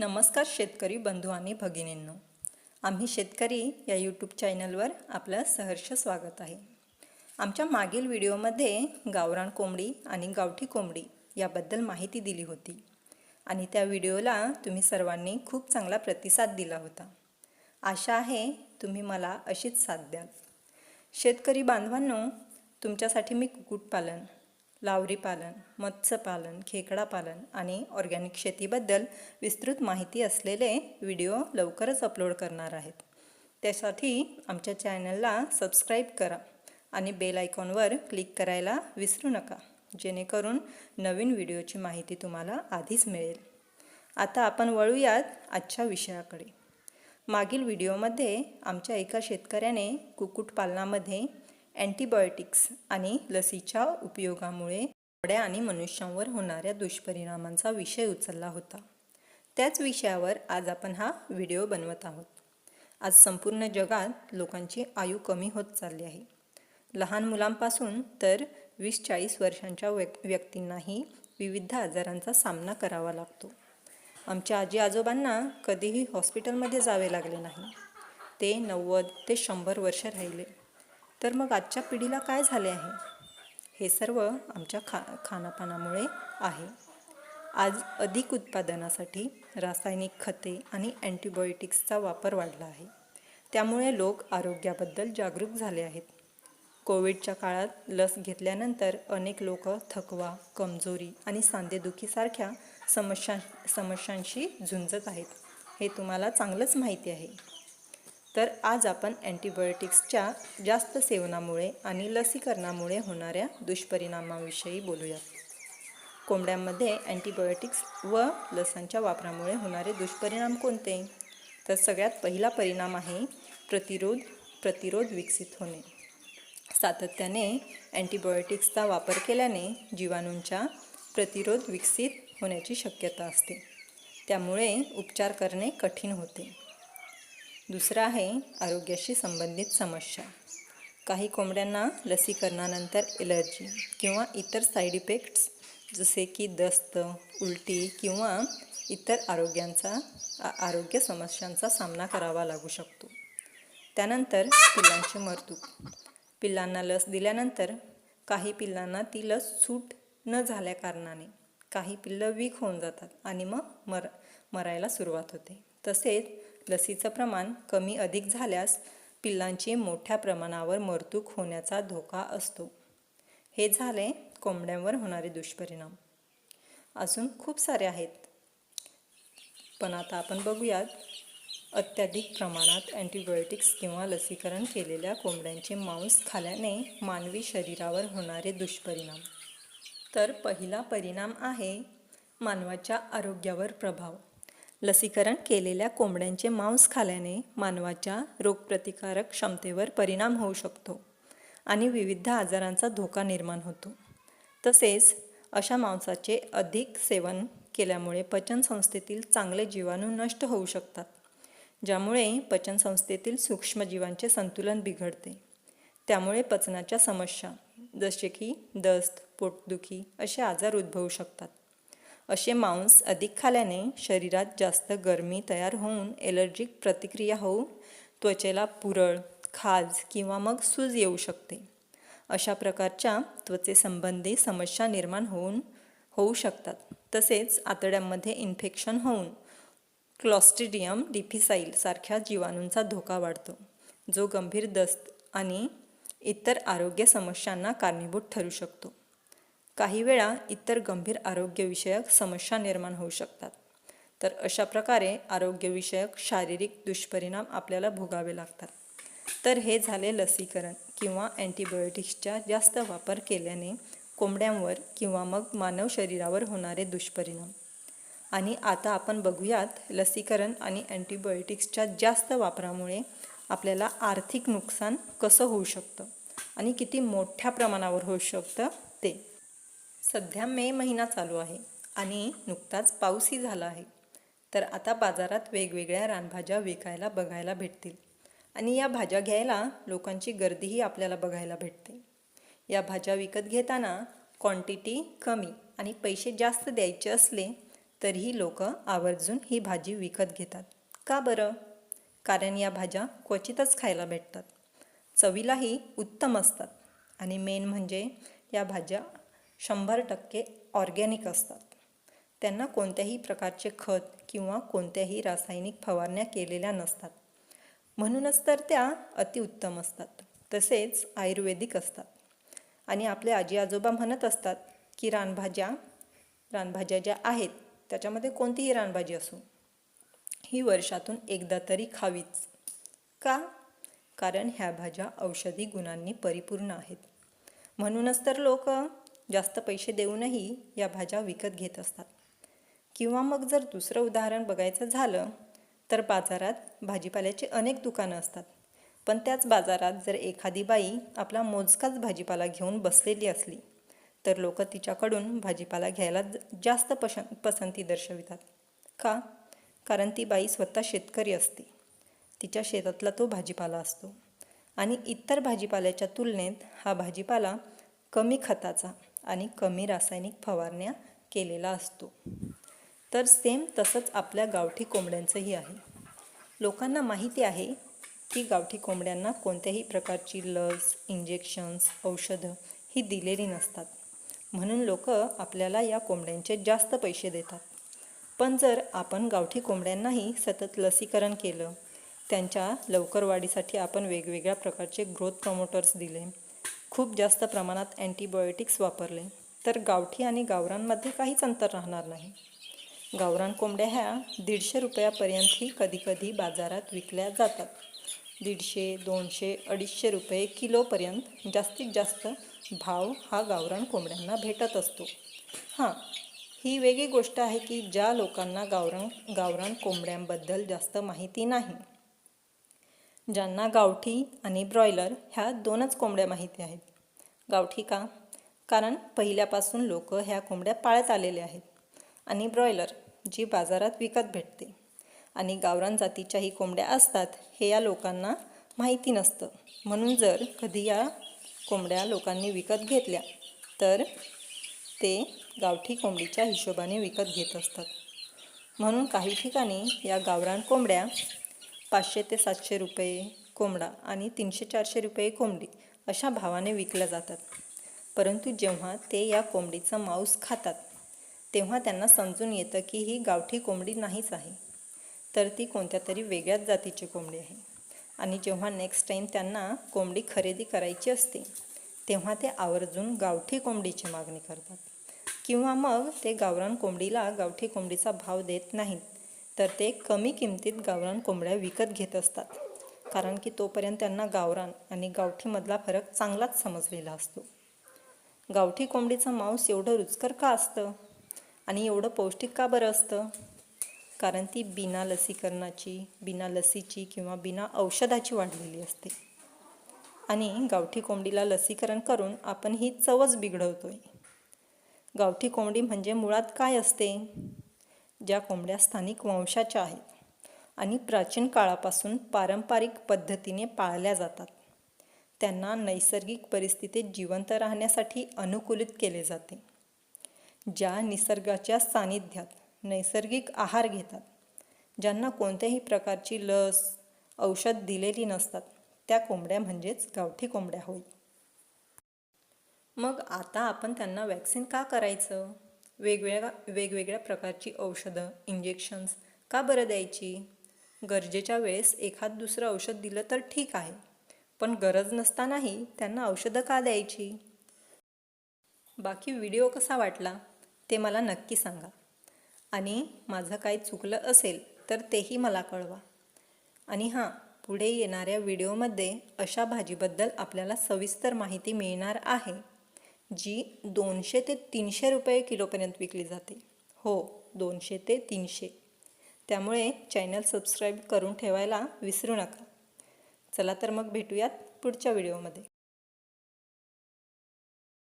नमस्कार शेतकरी बंधू आणि भगिनींनो. आम्ही शेतकरी या यूट्यूब चॅनलवर आपलं सहर्ष स्वागत आहे. आमच्या मागील व्हिडिओमध्ये गावरान कोंबडी आणि गावठी कोंबडी याबद्दल माहिती दिली होती. आणि त्या व्हिडिओला तुम्ही सर्वांनी खूप चांगला प्रतिसाद दिला होता. आशा आहे तुम्ही मला अशीच साथ द्याल. शेतकरी बांधवांनो तुमच्यासाठी मी कुक्कुटपालन लावरी पालन मत्स्यपालन खेकडा पालन आणि ऑर्गॅनिक शेतीबद्दल विस्तृत माहिती असलेले व्हिडिओ लवकरच अपलोड करणार आहेत. त्यासाठी आमच्या चॅनलला सबस्क्राईब करा आणि बेल आयकॉनवर क्लिक करायला विसरू नका जेणेकरून नवीन व्हिडिओची माहिती तुम्हाला आधीच मिळेल. आता आपण वळूयात आजच्या विषयाकडे. मागील व्हिडिओमध्ये आमच्या एका शेतकऱ्याने कुक्कुटपालनामध्ये अँटीबायोटिक्स आणि लसीच्या उपयोगामुळे घोड्या आणि मनुष्यांवर होणाऱ्या दुष्परिणामांचा विषय उचलला होता. त्याच विषयावर आज आपण हा व्हिडिओ बनवत आहोत. आज संपूर्ण जगात लोकांची आयु कमी होत चालली आहे. लहान मुलांपासून तर वीस चाळीस वर्षांच्या व्यक् व्यक्तींनाही विविध आजारांचा सामना करावा लागतो. आमच्या आजी आजोबांना कधीही हॉस्पिटलमध्ये जावे लागले नाही. ते नव्वद ते शंभर वर्ष राहिले. तर मग आजच्या पिढीला काय झाले आहे? हे सर्व आमच्या खा खानापानामुळे आहे. आज अधिक उत्पादनासाठी रासायनिक खते आणि अँटीबायोटिक्सचा वापर वाढला आहे. त्यामुळे लोक आरोग्याबद्दल जागरूक झाले आहेत. कोविडच्या काळात लस घेतल्यानंतर अनेक लोक थकवा कमजोरी आणि सांधेदुखीसारख्या समस्या समस्यांशी झुंजत आहेत. हे तुम्हाला चांगलंच माहिती आहे. तर आज आपण अँटीबायोटिक्सच्या जास्त सेवनामुळे आणि लसीकरणामुळे होणाऱ्या दुष्परिणामाविषयी बोलूयात. कोंबड्यांमध्ये अँटीबायोटिक्स व लसांच्या वापरामुळे होणारे दुष्परिणाम कोणते? तर सगळ्यात पहिला परिणाम आहे प्रतिरोध प्रतिरोध विकसित होणे. सातत्याने अँटीबायोटिक्सचा वापर केल्याने जीवाणूंच्या प्रतिरोध विकसित होण्याची शक्यता असते. त्यामुळे उपचार करणे कठीण होते. दुसरं आहे आरोग्याशी संबंधित समस्या. काही कोंबड्यांना लसीकरणानंतर एलर्जी किंवा इतर साईड इफेक्ट्स जसे की दस्त उलटी किंवा इतर आरोग्यांचा आरोग्य समस्यांचा सामना करावा लागू शकतो. त्यानंतर पिल्लांची मरतूक. पिल्लांना लस दिल्यानंतर काही पिल्लांना ती लस सूट न झाल्याकारणाने काही पिल्लं वीक होऊन जातात आणि मग मर मरायला सुरुवात होते. तसेच लसीचं प्रमाण कमी अधिक झाल्यास पिल्लांची मोठ्या प्रमाणावर मरतूक होण्याचा धोका असतो. हे झाले कोंबड्यांवर होणारे दुष्परिणाम. अजून खूप सारे आहेत. पण आता आपण बघूयात अत्याधिक प्रमाणात अँटीबायोटिक्स किंवा लसीकरण केलेल्या कोंबड्यांचे मांस खाल्याने मानवी शरीरावर होणारे दुष्परिणाम. तर पहिला परिणाम आहे मानवाच्या आरोग्यावर प्रभाव. लसीकरण केलेल्या कोंबड्यांचे मांस खाल्याने मानवाच्या रोगप्रतिकारक क्षमतेवर परिणाम होऊ शकतो आणि विविध आजारांचा धोका निर्माण होतो. तसेच अशा मांसाचे अधिक सेवन केल्यामुळे पचनसंस्थेतील चांगले जीवाणू नष्ट होऊ शकतात ज्यामुळे पचनसंस्थेतील सूक्ष्मजीवांचे संतुलन बिघडते. त्यामुळे पचनाच्या समस्या जसे की दस्त पोटदुखी असे आजार उद्भवू शकतात. असे मांस अधिक खाल्याने शरीरात जास्त गरमी तयार होऊन एलर्जिक प्रतिक्रिया होऊन त्वचेला पुरळ खाज किंवा मग सूज येऊ शकते. अशा प्रकारच्या त्वचेसंबंधी समस्या निर्माण होऊन होऊ शकतात. तसेच आतड्यांमध्ये इन्फेक्शन होऊन क्लॉस्टिडियम डिफिसाईल सारख्या जीवाणूंचा धोका वाढतो जो गंभीर दस्त आणि इतर आरोग्य समस्यांना कारणीभूत ठरू शकतो. काही वेळा इतर गंभीर आरोग्यविषयक समस्या निर्माण होऊ शकतात. तर अशा प्रकारे आरोग्यविषयक शारीरिक दुष्परिणाम आपल्याला भोगावे लागतात. तर हे झाले लसीकरण किंवा अँटीबायोटिक्सचा जास्त वापर केल्याने कोंबड्यांवर किंवा मग मानव शरीरावर होणारे दुष्परिणाम. आणि आता आपण बघूयात लसीकरण आणि अँटीबायोटिक्सच्या जास्त वापरामुळे आपल्याला आर्थिक नुकसान कसं होऊ शकतं आणि किती मोठ्या प्रमाणावर होऊ शकतं ते. सध्या मे महिना चालू आहे आणि नुकताच पाऊसही झाला आहे. तर आता बाजारात वेगवेगळ्या रानभाज्या विकायला बघायला भेटतील आणि या भाज्या घ्यायला लोकांची गर्दीही आपल्याला बघायला भेटते. या भाज्या विकत घेताना क्वांटिटी कमी आणि पैसे जास्त द्यायचे असले तरीही लोक आवर्जून ही भाजी विकत घेतात. का बरं? कारण या भाज्या क्वचितच खायला भेटतात. चवीलाही उत्तम असतात आणि मेन म्हणजे या भाज्या शंभर टक्के ऑर्गॅनिक असतात. त्यांना कोणत्याही प्रकारचे खत किंवा कोणत्याही रासायनिक फवारण्या केलेल्या नसतात. म्हणूनच तर त्या अतिउत्तम असतात. तसेच आयुर्वेदिक असतात. आणि आपले आजी आजोबा म्हणत असतात की रानभाज्या रानभाज्या ज्या आहेत त्याच्यामध्ये कोणतीही रानभाजी असो ही वर्षातून एकदा तरी खावीच. का? कारण ह्या भाज्या औषधी गुणांनी परिपूर्ण आहेत. म्हणूनच तर लोक जास्त पैसे देऊनही या भाज्या विकत घेत असतात. किंवा मग जर दुसरं उदाहरण बघायचं झालं तर बाजारात भाजीपाल्याची अनेक दुकानं असतात. पण त्याच बाजारात जर एखादी बाई आपला मोजकाच भाजीपाला घेऊन बसलेली असली तर लोक तिच्याकडून भाजीपाला घ्यायला जास्त पसं पसंती दर्शवितात. का? कारण ती बाई स्वतः शेतकरी असते. तिच्या शेतातला तो भाजीपाला असतो. आणि इतर भाजीपाल्याच्या तुलनेत हा भाजीपाला कमी खताचा आणि कमी रासायनिक फवारण्या केलेला असतो. तर सेम तसंच आपल्या गावठी कोंबड्यांचंही आहे. लोकांना माहिती आहे की गावठी कोंबड्यांना कोणत्याही प्रकारची लस इंजेक्शन्स औषधं ही दिलेली नसतात. म्हणून लोक आपल्याला या कोंबड्यांचे जास्त पैसे देतात. पण जर आपण गावठी कोंबड्यांनाही सतत लसीकरण केलं त्यांच्या लवकर वाढीसाठी आपण वेगवेगळ्या प्रकारचे ग्रोथ प्रमोटर्स दिले खूप जास्त प्रमाणात अँटीबायोटिक्स वापरले तर गावठी आणि गावरांमध्ये काहीच अंतर राहणार नाही. गावरान कोंबड्या ह्या दीडशे रुपयापर्यंतही कधीकधी बाजारात विकल्या जातात. दीडशे दोनशे अडीचशे रुपये किलोपर्यंत जास्तीत जास्त भाव हा गावरान कोंबड्यांना भेटत असतो. हां ही वेगळी गोष्ट आहे की ज्या लोकांना गावरान गावरान कोंबड्यांबद्दल जास्त माहिती नाही ज्यांना गावठी आणि ब्रॉयलर ह्या दोनच कोंबड्या माहिती आहेत. गावठी का? कारण पहिल्यापासून लोक ह्या कोंबड्या पाळत आलेले आहेत. आणि ब्रॉयलर जी बाजारात विकत भेटते. आणि गावरान जातीच्याही कोंबड्या असतात हे या लोकांना माहिती नसतं. म्हणून जर कधी या कोंबड्या लोकांनी विकत घेतल्या तर ते गावठी कोंबडीच्या हिशोबाने विकत घेत असतात. म्हणून काही ठिकाणी या गावरान कोंबड्या पाचशे ते सातशे रुपये कोंबडा आणि तीनशे चारशे रुपये कोंबडी अशा भावाने विकल्या जातात. परंतु जेव्हा ते या कोंबडीचं मांस खातात तेव्हा त्यांना समजून येतं की ही गावठी कोंबडी नाहीच आहे. तर ती कोणत्या तरी वेगळ्याच जातीची कोंबडी आहे. आणि जेव्हा नेक्स्ट टाईम त्यांना कोंबडी खरेदी करायची असते तेव्हा ते आवर्जून गावठी कोंबडीची मागणी करतात. किंवा मग ते गावरान कोंबडीला गावठी कोंबडीचा भाव देत नाहीत. तर ते कमी किमतीत गावरान कोंबड्या विकत घेत असतात. कारण की तोपर्यंत त्यांना गावरान आणि गावठीमधला फरक चांगलाच समजलेला असतो. गावठी कोंबडीचं मांस एवढं रुचकर का असतं? आणि एवढं पौष्टिक का बरं असतं? कारण ती बिना लसीकरणाची बिना लसीची किंवा बिना औषधाची वाढलेली असते. आणि गावठी कोंबडीला लसीकरण करून आपण ही चवच बिघडवतोय. गावठी कोंबडी म्हणजे मुळात काय असते? ज्या कोंबड्या स्थानिक वंशाच्या आहेत आणि प्राचीन काळापासून पारंपरिक पद्धतीने पाळल्या जातात. त्यांना नैसर्गिक परिस्थितीत जिवंत राहण्यासाठी अनुकूलित केले जाते. ज्या निसर्गाच्या सानिध्यात नैसर्गिक आहार घेतात ज्यांना कोणत्याही प्रकारची लस औषध दिलेली नसतात त्या कोंबड्या म्हणजेच गावठी कोंबड्या होय. मग आता आपण त्यांना वॅक्सिन का करायचं? वेगवेगळ्या वेगवेगळ्या प्रकारची औषधं इंजेक्शन्स का बरं द्यायची? गरजेच्या वेळेस एखाद दुसरं औषध दिलं तर ठीक आहे पण गरज नसतानाही त्यांना औषधं का द्यायची? बाकी व्हिडिओ कसा वाटला ते मला नक्की सांगा. आणि माझं काही चुकलं असेल तर तेही मला कळवा. आणि हां पुढे येणाऱ्या व्हिडिओमध्ये अशा भाजीबद्दल आपल्याला सविस्तर माहिती मिळणार आहे. जी दोनशे ते तीनशे रुपये किलोपर्यंत विकली जाते. हो दोनशे ते तीनशे. त्यामुळे चॅनल सबस्क्राईब करून ठेवायला विसरू नका. चला तर मग भेटूयात पुढच्या व्हिडिओमध्ये.